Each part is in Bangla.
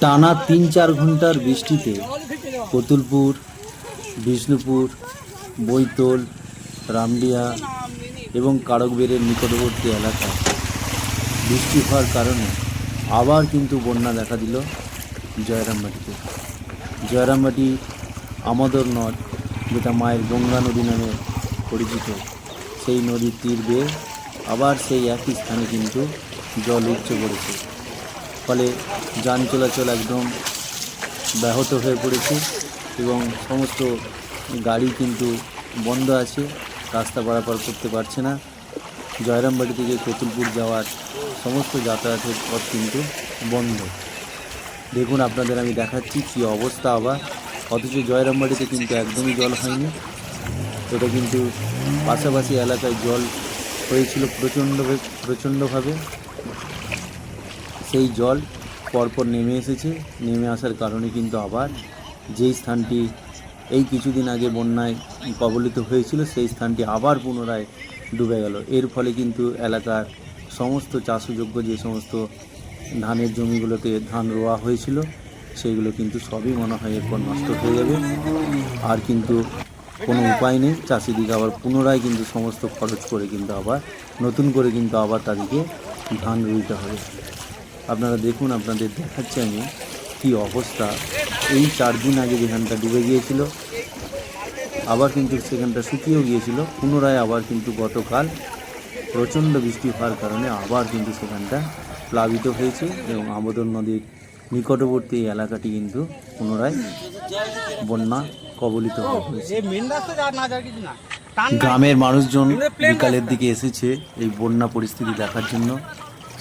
টানা তিন চার ঘণ্টার বৃষ্টিতে কতুলপুর বিষ্ণুপুর, বৈতল, রামডিয়া এবং কারকবেরের নিকটবর্তী এলাকা। বৃষ্টি হওয়ার কারণে আবার কিন্তু বন্যা দেখা দিল জয়রামবাটিতে। জয়রামবাটি আমাদের নদ, যেটা মায়ের গঙ্গা নদী নামে পরিচিত। সেই নদীর তীর বেয়ে আবার সেই একই স্থানে কিন্তু জল উঠছে পড়েছে ফলে যান চলাচল একদম ব্যাহত হয়ে পড়েছে এবং সমস্ত গাড়ি কিন্তু বন্ধ আছে, রাস্তা পারাপার করতে পারছে না। জয়রামবাড়ি থেকে কতুলপুর যাওয়ার সমস্ত যাতায়াতের পথ কিন্তু বন্ধ। দেখুন, আপনাদের আমি দেখাচ্ছি কী অবস্থা আবার। অথচ জয়রামবাড়িতে কিন্তু একদমই জল হয়নি। এটা কিন্তু পাশাপাশি এলাকায় জল হয়েছিল প্রচণ্ড, প্রচণ্ডভাবে। সেই জল পরপর নেমে এসেছে। নেমে আসার কারণে কিন্তু আবার যেই স্থানটি এই কিছুদিন আগে বন্যায় কবলিত হয়েছিল, সেই স্থানটি আবার পুনরায় ডুবে গেল। এর ফলে কিন্তু এলাকার সমস্ত চাষযোগ্য যে সমস্ত ধানের জমিগুলোতে ধান রোয়া হয়েছিল, সেইগুলো কিন্তু সবই মনে হয় এরপর নষ্ট হয়ে যাবে। আর কিন্তু কোনো উপায় নেই, চাষিদিকে আবার পুনরায় কিন্তু সমস্ত খরচ করে কিন্তু আবার, নতুন করে কিন্তু আবার তাদেরকে ধান রুইতে হবে। আপনারা দেখুন, আপনাদের দেখাচ্ছি আমি কী অবস্থা। এই চার দিন আগে যেখানটা ডুবে গিয়েছিল, আবার কিন্তু সেখানটা শুকিয়েও গিয়েছিল। পুনরায় আবার কিন্তু গতকাল প্রচণ্ড বৃষ্টি হওয়ার কারণে আবার কিন্তু সেখানটা প্লাবিত হয়েছে এবং আমোদর নদীর নিকটবর্তী এলাকাটি কিন্তু পুনরায় বন্যা কবলিত হয়েছে। গ্রামের মানুষজন বিকালের দিকে এসেছে এই বন্যা পরিস্থিতি দেখার জন্য।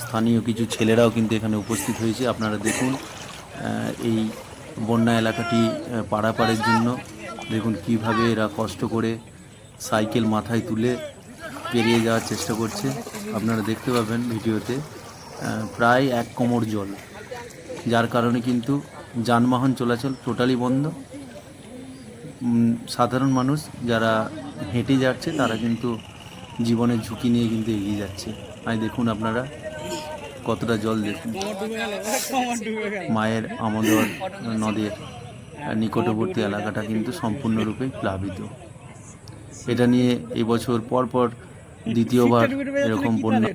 স্থানীয় কিছু ছেলেরাও কিন্তু এখানে উপস্থিত হয়েছে। আপনারা দেখুন এই বন্যা এলাকাটি পারাপারের জন্য। দেখুন কীভাবে এরা কষ্ট করে সাইকেল মাথায় তুলে পেরিয়ে যাওয়ার চেষ্টা করছে। আপনারা দেখতে পাবেন ভিডিওতে প্রায় এক কোমর জল। যার কারণে কিন্তু যানবাহন চলাচল টোটালি বন্ধ। সাধারণ মানুষ যারা হেঁটে যাচ্ছে, তারা কিন্তু জীবনের ঝুঁকি নিয়ে কিন্তু এগিয়ে যাচ্ছে। আর দেখুন আপনারা কতটা জল দেখুন মায়ের আমোদর নদের নিকটবর্তী এলাকাটা কিন্তু সম্পূর্ণরূপে প্লাবিত। এটা নিয়ে এবছর পরপর পর দ্বিতীয়বার এরকম বন্যা